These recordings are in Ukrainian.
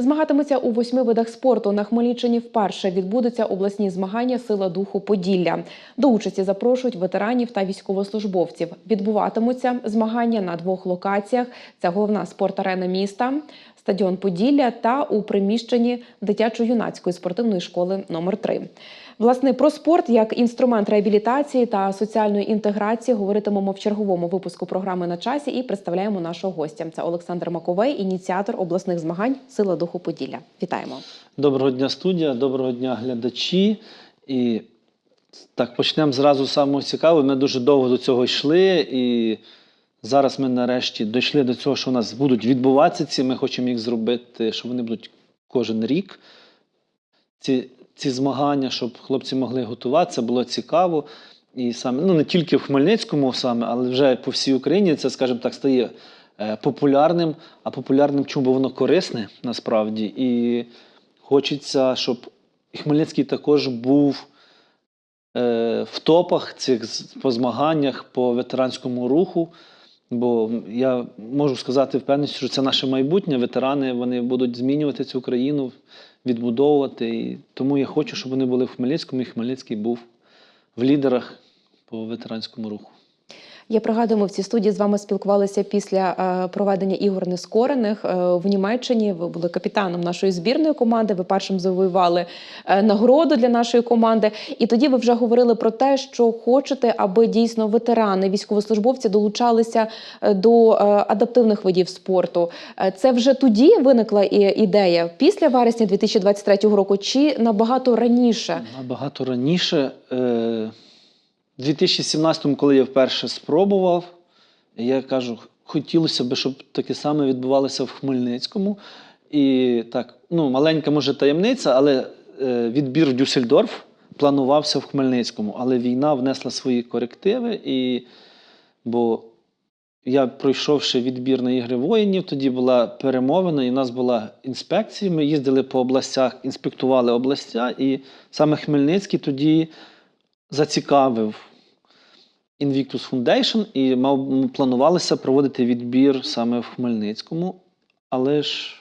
Змагатимуться у восьми видах спорту. На Хмельниччині вперше відбудуться обласні змагання Сила духу Поділля. До участі запрошують ветеранів та військовослужбовців. Відбуватимуться змагання на двох локаціях: це головна спорт-арена міста, стадіон Поділля та у приміщенні дитячо-юнацької спортивної школи номер 3 Власне, про спорт як інструмент реабілітації та соціальної інтеграції говоритимемо в черговому випуску програми на часі і представляємо нашого гостя. Це Олександр Маковей, ініціатор обласних змагань Сила духу Поділля. Вітаємо. Доброго дня, студія, доброго дня, глядачі. І так почнемо зразу з самого цікавого. Ми дуже довго до цього йшли, і зараз ми нарешті дійшли до цього, що у нас будуть відбуватися ці. Ми хочемо їх зробити, що вони будуть кожен рік. Ці, ці змагання, щоб хлопці могли готуватися, було цікаво. І саме, ну не тільки в Хмельницькому, саме, але вже по всій Україні це, скажімо так, стає е, популярним. А популярним чому бо воно корисне насправді. І хочеться, щоб Хмельницький також був е, в топах цих по змаганнях по ветеранському руху. Бо я можу сказати впевненість, що це наше майбутнє. Ветерани вони будуть змінювати цю країну, відбудовувати. І тому я хочу, щоб вони були в Хмельницькому, і Хмельницький був в лідерах по ветеранському руху. Я пригадую, ми в цій студії з вами спілкувалися після е, проведення ігор нескорених е, в Німеччині. Ви були капітаном нашої збірної команди. Ви першим завоювали е, нагороду для нашої команди. І тоді ви вже говорили про те, що хочете, аби дійсно ветерани, військовослужбовці долучалися до адаптивних видів спорту. Це вже тоді виникла ідея після вересня 2023 року, чи набагато раніше? Набагато раніше, е, в 2017-му, коли я вперше спробував, я кажу, хотілося б, щоб таке саме відбувалося в Хмельницькому. І так, ну, маленька може таємниця, але е, відбір в Дюссельдорф планувався в Хмельницькому. Але війна внесла свої корективи, і, бо я пройшовши відбір на ігри воїнів, тоді була перемовина, і в нас була інспекція. Ми їздили по областях, інспектували областя, і саме Хмельницький тоді зацікавив Invictus Foundation і мав, планувалося проводити відбір саме в Хмельницькому. Але ж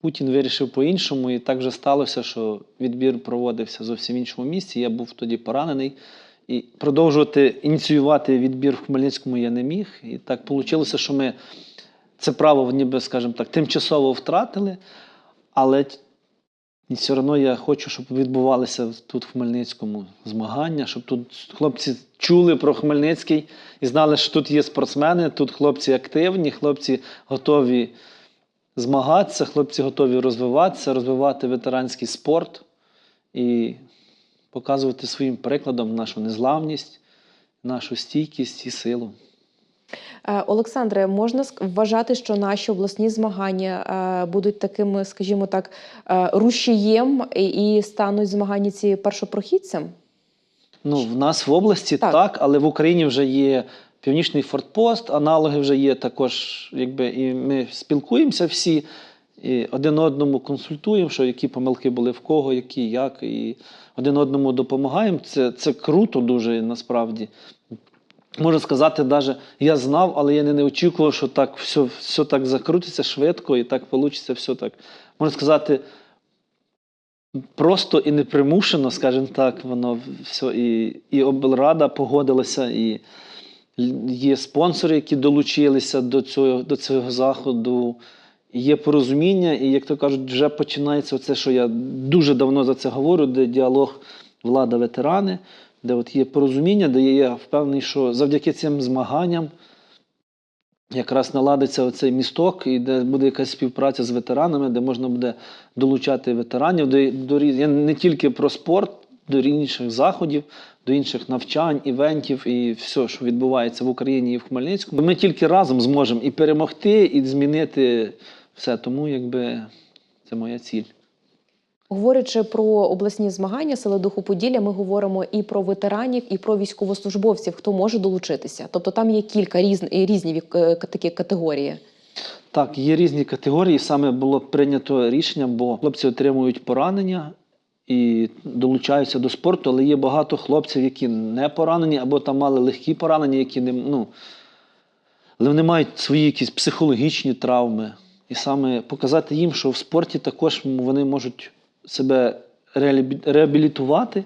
Путін вирішив по-іншому, і так вже сталося, що відбір проводився зовсім в іншому місці. Я був тоді поранений. І продовжувати ініціювати відбір в Хмельницькому я не міг. І так вийшло, що ми це право, ніби, скажімо так, тимчасово втратили, але і все одно я хочу, щоб відбувалися тут в Хмельницькому змагання, щоб тут хлопці чули про Хмельницький і знали, що тут є спортсмени, тут хлопці активні, хлопці готові змагатися, хлопці готові розвиватися, розвивати ветеранський спорт і показувати своїм прикладом нашу незламність, нашу стійкість і силу. Е, Олександре, можна вважати, що наші обласні змагання е, будуть таким, скажімо так, е, рушієм і стануть змагання ці першопрохідцем? Ну, в нас в області Так. так. але в Україні вже є Північний фортпост, аналоги вже є також, якби, і ми спілкуємося всі, і один одному консультуємо, що які помилки були в кого, які, як, і один одному допомагаємо. Це, це круто дуже насправді. Можна сказати, навіть я знав, але я не, очікував, що так все, все так закрутиться швидко і так вийде все так. Можна сказати, просто і непримушено, скажімо так, воно все. І, і облрада погодилася, і є спонсори, які долучилися до цього, до цього заходу. Є порозуміння, і, як то кажуть, вже починається оце, що я дуже давно за це говорю, де діалог влада-ветерани, де от є порозуміння, де я впевнений, що завдяки цим змаганням якраз наладиться оцей місток, і де буде якась співпраця з ветеранами, де можна буде долучати ветеранів до, до Я не тільки про спорт, до інших заходів, до інших навчань, івентів і все, що відбувається в Україні і в Хмельницькому. Ми тільки разом зможемо і перемогти, і змінити все. Тому якби це моя ціль. Говорячи про обласні змагання Сила духу Поділля, ми говоримо і про ветеранів, і про військовослужбовців, хто може долучитися. Тобто там є кілька різні, різні е, такі категорії. Так, є різні категорії. Саме було прийнято рішення, бо хлопці отримують поранення і долучаються до спорту, але є багато хлопців, які не поранені, або там мали легкі поранення, які не ну, але вони мають свої якісь психологічні травми. І саме показати їм, що в спорті також вони можуть себе реабілітувати.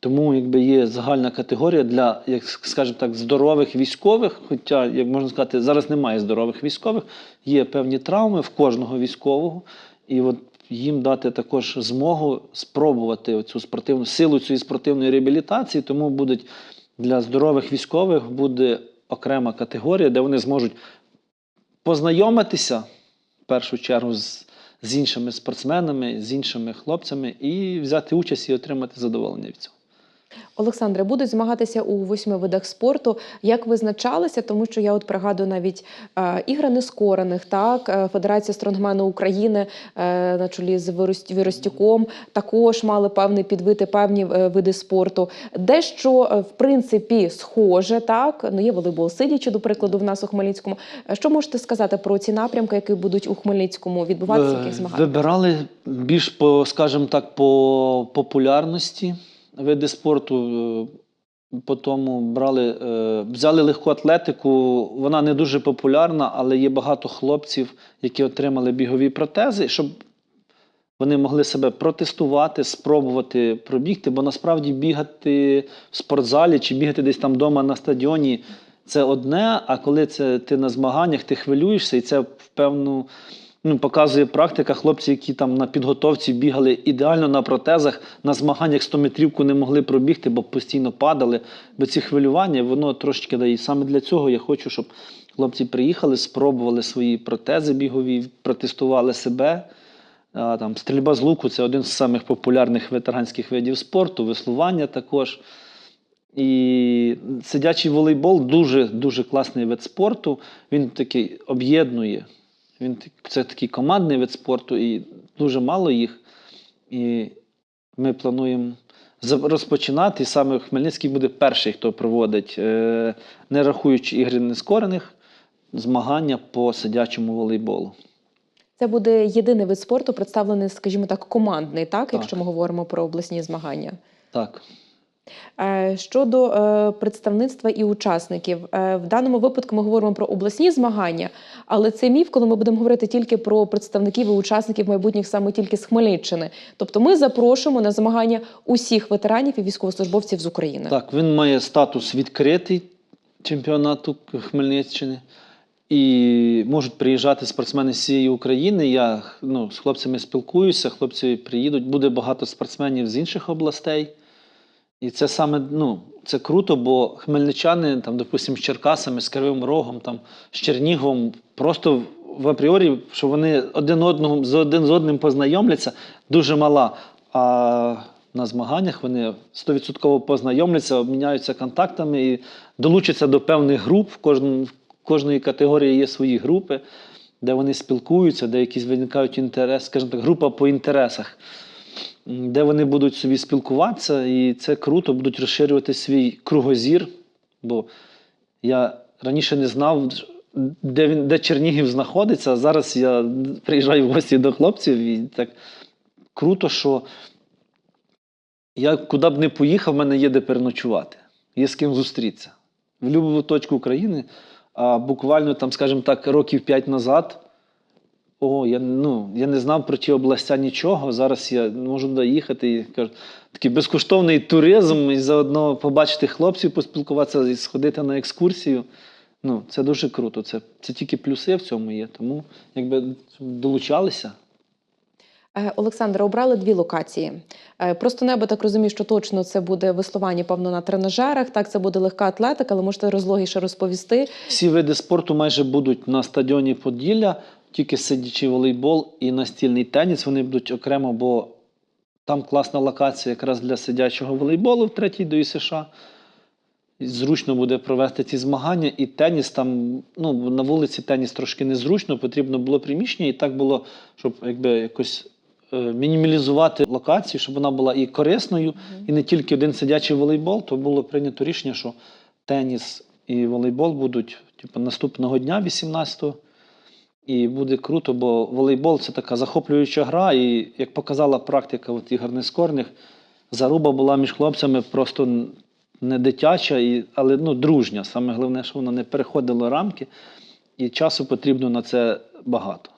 Тому якби є загальна категорія для, як скажімо так, здорових військових. Хоча, як можна сказати, зараз немає здорових військових, є певні травми в кожного військового. І от їм дати також змогу спробувати цю спортивну силу цієї спортивної реабілітації. Тому будуть для здорових військових буде окрема категорія, де вони зможуть познайомитися в першу чергу з, з іншими спортсменами, з іншими хлопцями і взяти участь і отримати задоволення від цього. Олександре, будуть змагатися у восьми видах спорту. Як визначалися? Тому що я от пригадую навіть е, ігри нескорених, так е, Федерація стронгмену України е, на чолі з Віростюком також мали певний підвид і певні е, види спорту. Дещо е, в принципі схоже, так ну є волейбол сидячи, до прикладу, в нас у Хмельницькому. Що можете сказати про ці напрямки, які будуть у Хмельницькому відбуватися? Яких змагань? Вибирали більш по, скажімо так, по популярності види спорту. е, По тому брали, е, взяли легку атлетику. Вона не дуже популярна, але є багато хлопців, які отримали бігові протези, щоб вони могли себе протестувати, спробувати пробігти. Бо насправді бігати в спортзалі чи бігати десь там вдома на стадіоні це одне. А коли це ти на змаганнях, ти хвилюєшся, і це в певну ну, показує практика. Хлопці, які там на підготовці бігали ідеально на протезах, на змаганнях 100 метрівку не могли пробігти, бо постійно падали. Бо ці хвилювання, воно трошки дає. Саме для цього я хочу, щоб хлопці приїхали, спробували свої протези бігові, протестували себе. А, Там, стрільба з луку це один з самих популярних ветеранських видів спорту, веслування також. І сидячий волейбол дуже дуже класний вид спорту. Він такий об'єднує. Він це такий командний вид спорту, і дуже мало їх. І ми плануємо розпочинати. І саме Хмельницький буде перший, хто проводить, е, не рахуючи ігри нескорених, змагання по сидячому волейболу. Це буде єдиний вид спорту, представлений, скажімо так, командний, так, Так. якщо ми говоримо про обласні змагання. Так. Е, Щодо е, представництва і учасників, Е, в даному випадку ми говоримо про обласні змагання, але це міф, коли ми будемо говорити тільки про представників і учасників майбутніх саме тільки з Хмельниччини. Тобто ми запрошуємо на змагання усіх ветеранів і військовослужбовців з України. Так, він має статус відкритий чемпіонату Хмельниччини. І можуть приїжджати спортсмени з всієї України. Я ну, з хлопцями спілкуюся, хлопці приїдуть. Буде багато спортсменів з інших областей. І це саме ну, це круто, бо хмельничани, там, допустимо, з Черкасами, з Кривим Рогом, там, з Черніговом, просто в апріорі, що вони один одного з один з одним познайомляться, дуже мала. А на змаганнях вони 100% познайомляться, обміняються контактами і долучаться до певних груп. В кожному, в кожної категорії є свої групи, де вони спілкуються, де якісь виникають інтерес, скажімо так, група по інтересах, де вони будуть собі спілкуватися, і це круто, будуть розширювати свій кругозір. Бо я раніше не знав, де він, де Чернігів знаходиться. а Зараз я приїжджаю в гості до хлопців, і так круто, що я куди б не поїхав, в мене є де переночувати, є з ким зустрітися. В будь-яку точку України. А буквально, там, скажімо так, років п'ять назад. О, я, ну, я не знав про ті областя нічого. Зараз я можу доїхати і кажу, такий безкоштовний туризм, і заодно побачити хлопців, поспілкуватися і сходити на екскурсію. Ну, це дуже круто. Це, це тільки плюси в цьому є. Тому якби долучалися. Е, Олександре, обрали дві локації. Е, Просто небо так розумію, що точно це буде веслування, певно, на тренажерах. Так, це буде легка атлетика, але можете розлогіше розповісти. Всі види спорту майже будуть на стадіоні Поділля, тільки сидячий волейбол і настільний теніс. Вони будуть окремо, бо там класна локація якраз для сидячого волейболу в третій до США. Зручно буде провести ці змагання, і теніс там, ну, на вулиці теніс трошки незручно, потрібно було приміщення, і так було, щоб якби якось е, мінімалізувати локацію, щоб вона була і корисною, і не тільки один сидячий волейбол, то було прийнято рішення, що теніс і волейбол будуть типу, наступного дня, 18-го. І буде круто, бо волейбол це така захоплююча гра. І як показала практика от ігор нескорних, заруба була між хлопцями просто не дитяча, і, але ну, дружня. Саме головне, що вона не переходила рамки, і часу потрібно на це багато.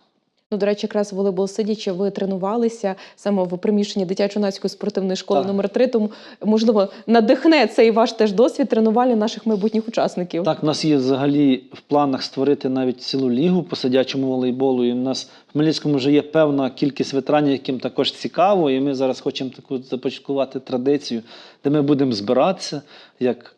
Ну, до речі, якраз волейбол сидячи, ви тренувалися саме в приміщенні дитячо-юнацької спортивної школи Так. номер 3 Тому можливо надихне цей ваш теж досвід тренування наших майбутніх учасників. Так, в нас є взагалі в планах створити навіть цілу лігу по сидячому волейболу. І в нас в Хмельницькому вже є певна кількість ветеранів, яким також цікаво. І ми зараз хочемо таку започаткувати традицію, де ми будемо збиратися. Як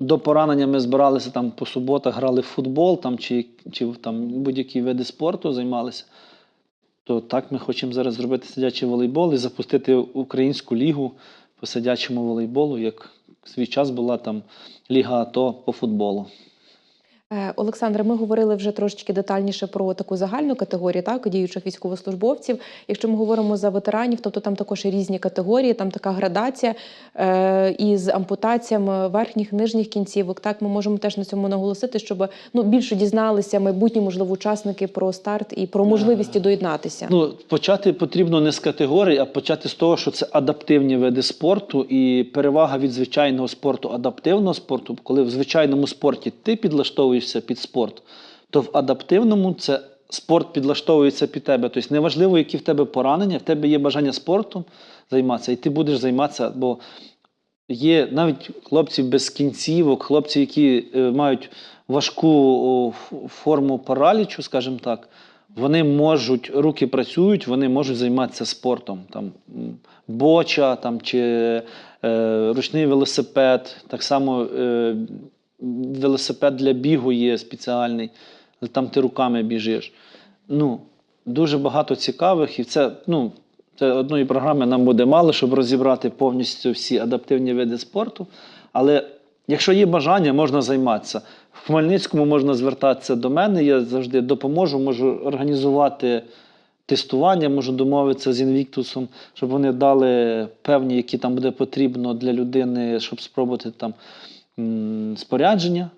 до поранення ми збиралися там по суботах, грали в футбол там, чи, чи там, будь-які види спорту займалися. То так ми хочемо зараз зробити сидячий волейбол і запустити українську лігу по сидячому волейболу, як в свій час була там Ліга АТО по футболу. Е, Олександре, ми говорили вже трошечки детальніше про таку загальну категорію так, діючих військовослужбовців. Якщо ми говоримо за ветеранів, тобто там також є різні категорії, там така градація е, із ампутаціями верхніх нижніх кінцівок. Так, ми можемо теж на цьому наголосити, щоб ну більше дізналися майбутні, можливо, учасники про старт і про можливості доєднатися. Ну, почати потрібно не з категорій, а почати з того, що це адаптивні види спорту, і перевага від звичайного спорту, адаптивного спорту, коли в звичайному спорті ти підлаштовуєшся під спорт, то в адаптивному це спорт підлаштовується під тебе. Тобто неважливо, які в тебе поранення, в тебе є бажання спортом займатися, і ти будеш займатися, бо є навіть хлопці без кінцівок, хлопці, які е, мають важку форму паралічу, скажімо так, вони можуть, руки працюють, вони можуть займатися спортом. Там, боча там, чи е, ручний велосипед, так само е, велосипед для бігу є спеціальний, але там ти руками біжиш. Ну, дуже багато цікавих, і це, ну, це одної програми нам буде мало, щоб розібрати повністю всі адаптивні види спорту. Але якщо є бажання, можна займатися. В Хмельницькому можна звертатися до мене, я завжди допоможу, можу організувати тестування, можу домовитися з Інвіктусом, щоб вони дали певні, які там буде потрібно для людини, щоб спробувати там спорядження,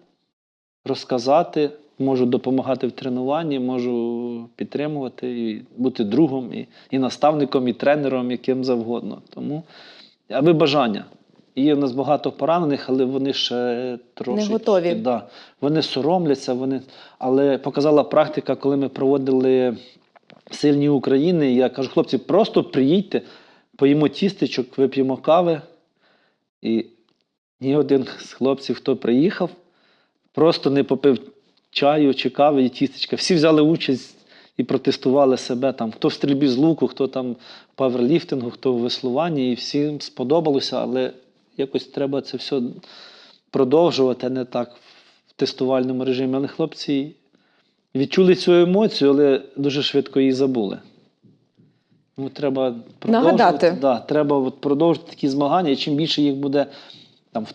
розказати, можу допомагати в тренуванні, можу підтримувати і бути другом, і, і наставником, і тренером, яким завгодно. Тому, аби бажання. І Є в нас багато поранених, але вони ще трошки готові. Да, вони соромляться, вони... але показала практика, коли ми проводили сильні України. Я кажу, хлопці, просто приїдьте, поїмо тістечок, вип'ємо кави. І ні один з хлопців, хто приїхав, просто не попив чаю чи кави і тістечка. Всі взяли участь і протестували себе там, хто в стрільбі з луку, хто там в паверліфтингу, хто в веслуванні, і всім сподобалося, але якось треба це все продовжувати, а не так в тестувальному режимі. Але хлопці відчули цю емоцію, але дуже швидко її забули. Тому треба продовжувати, Нагадати. Да, треба от продовжити такі змагання, і чим більше їх буде там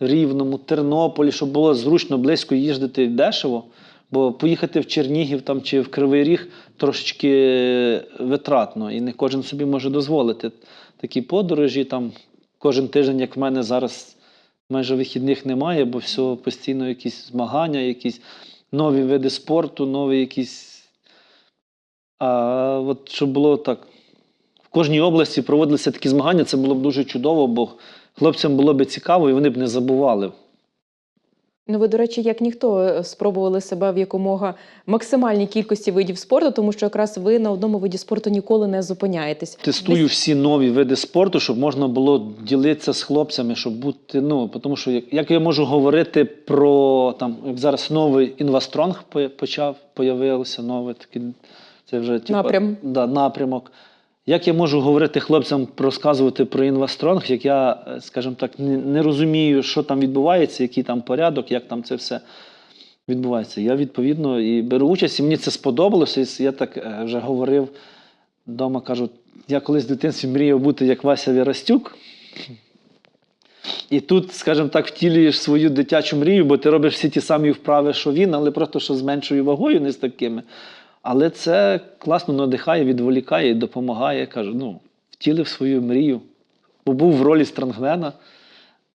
в Рівному, Тернополі, щоб було зручно близько їздити дешево. Бо поїхати в Чернігів там, чи в Кривий Ріг трошечки витратно, і не кожен собі може дозволити такі подорожі. Там кожен тиждень, як в мене зараз майже вихідних немає, бо все постійно якісь змагання, якісь нові види спорту, нові якісь. А от щоб було так. В кожній області проводилися такі змагання, це було б дуже чудово, бо хлопцям було б цікаво і вони б не забували. Ну, ви, до речі, як ніхто е, спробували себе в якомога максимальній кількості видів спорту, тому що якраз ви на одному виді спорту ніколи не зупиняєтесь. Тестую всі нові види спорту, щоб можна було ділитися з хлопцями, щоб бути. Ну, тому що як, як я можу говорити про там, як зараз новий інвастронг почав, появився новий такий, це вже типу, Напрям. Да, напрямок. Як я можу говорити хлопцям, розказувати про інвастронг, як я, е, скажімо так, не, розумію, що там відбувається, який там порядок, як там це все відбувається. Я відповідно і беру участь, і мені це сподобалося. Я так е, вже говорив вдома, кажу, я колись в дитинстві мріяв бути як Вася Вірастюк. І тут, скажімо так, втілюєш свою дитячу мрію, бо ти робиш всі ті самі вправи, що він, але просто що з меншою вагою, не з такими. Але це класно надихає, відволікає і допомагає. Кажу, ну, втілив свою мрію, побув в ролі странгмена,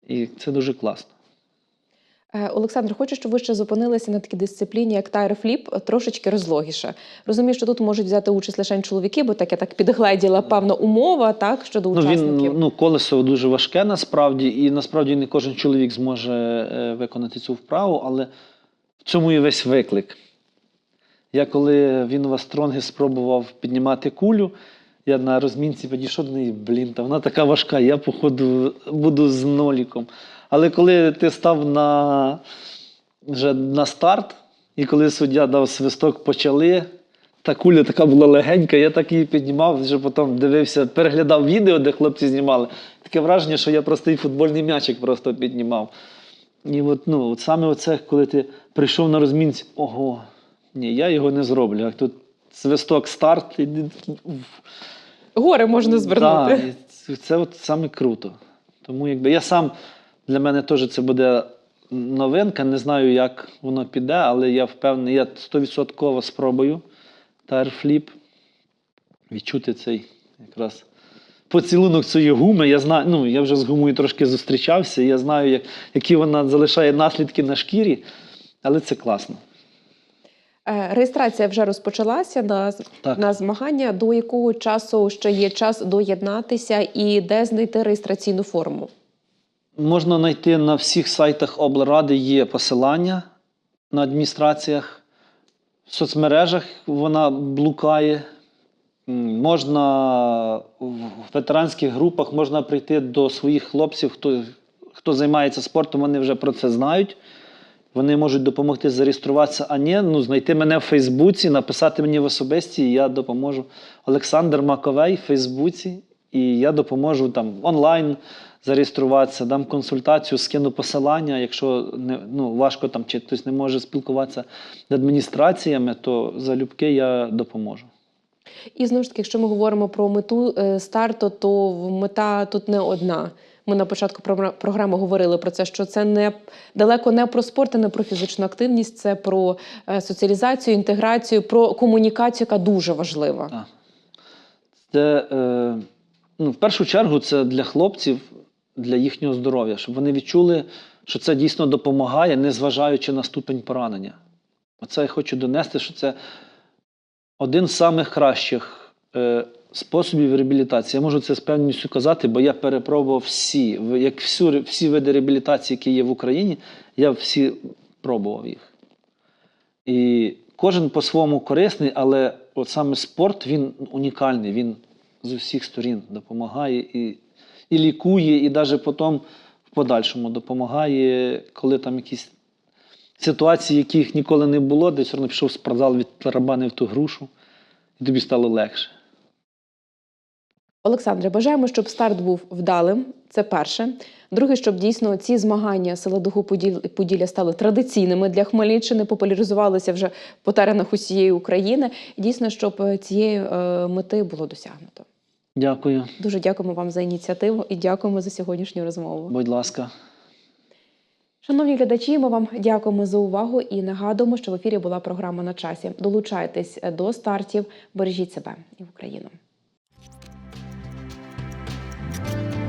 і це дуже класно. Е, Олександр, хочу, щоб ви ще зупинилися на такій дисципліні, як тайр-фліп, е, трошечки розлогіше. Розумію, що тут можуть взяти участь лише чоловіки, бо так я так підгледіла певна умова так щодо Ну, учасників. він, ну, колесо дуже важке насправді, і насправді не кожен чоловік зможе е, виконати цю вправу, але в цьому і весь виклик. Я коли він у вас стронги спробував піднімати кулю, я на розмінці підійшов до неї, блін, та вона така важка, я, походу, буду з ноліком. Але коли ти став на, вже на старт, і коли суддя дав свисток, почали. Та куля така була легенька, я так її піднімав, вже потім дивився, переглядав відео, де хлопці знімали. Таке враження, що я простий футбольний м'ячик просто піднімав. І от, ну, от саме оце, коли ти прийшов на розмінці, ого, ні, я його не зроблю. Як тут свисток старт, і, Гори можна звернути. Да, це, от саме круто. Тому якби я сам для мене теж це буде новинка. Не знаю, як воно піде, але я впевнений, я 100% спробую тайрфліп. Відчути цей якраз поцілунок цієї гуми. Я знаю, ну я вже з гумою трошки зустрічався, я знаю, як, які вона залишає наслідки на шкірі, але це класно. Е, Реєстрація вже розпочалася на, Так. на змагання. До якого часу ще є час доєднатися і де знайти реєстраційну форму? Можна знайти на всіх сайтах облради є посилання на адміністраціях. В соцмережах вона блукає. Можна в ветеранських групах можна прийти до своїх хлопців, хто, хто займається спортом, вони вже про це знають. Вони можуть допомогти зареєструватися, а ні, ну, знайти мене в Фейсбуці, написати мені в особисті, і я допоможу. Олександр Маковей в Фейсбуці, і я допоможу там онлайн зареєструватися, дам консультацію, скину посилання. Якщо не, ну, важко там чи хтось не може спілкуватися з адміністраціями, то залюбки я допоможу. І знову ж таки, якщо ми говоримо про мету е, старту, то мета тут не одна. Ми на початку програми говорили про це, що це не далеко не про спорт, і не про фізичну активність, це про е, соціалізацію, інтеграцію, про комунікацію, яка дуже важлива. Це, е, ну, в першу чергу, це для хлопців, для їхнього здоров'я, щоб вони відчули, що це дійсно допомагає, незважаючи на ступень поранення. Оце я хочу донести, що це один з самих кращих е, способів реабілітації. Я можу це з певністю казати, бо я перепробував всі, як всю, всі види реабілітації, які є в Україні, я всі пробував їх. І кожен по-своєму корисний, але от саме спорт він унікальний, він з усіх сторін допомагає і, і лікує, і навіть потім в подальшому допомагає, коли там якісь ситуації, яких ніколи не було, десь все одно пішов в спортзал, відтарабанив ту грушу, і тобі стало легше. Олександре, бажаємо, щоб старт був вдалим. Це перше. Друге, щоб дійсно ці змагання села Духу Поділ- Поділля стали традиційними для Хмельниччини, популяризувалися вже по теренах усієї України. І дійсно, щоб е, цієї е, мети було досягнуто. Дякую, Дуже дякуємо вам за ініціативу і дякуємо за сьогоднішню розмову. будь ласка. Шановні глядачі, ми вам дякуємо за увагу і нагадуємо, що в ефірі була програма на часі. Долучайтесь до стартів, бережіть себе і Україну. Bye.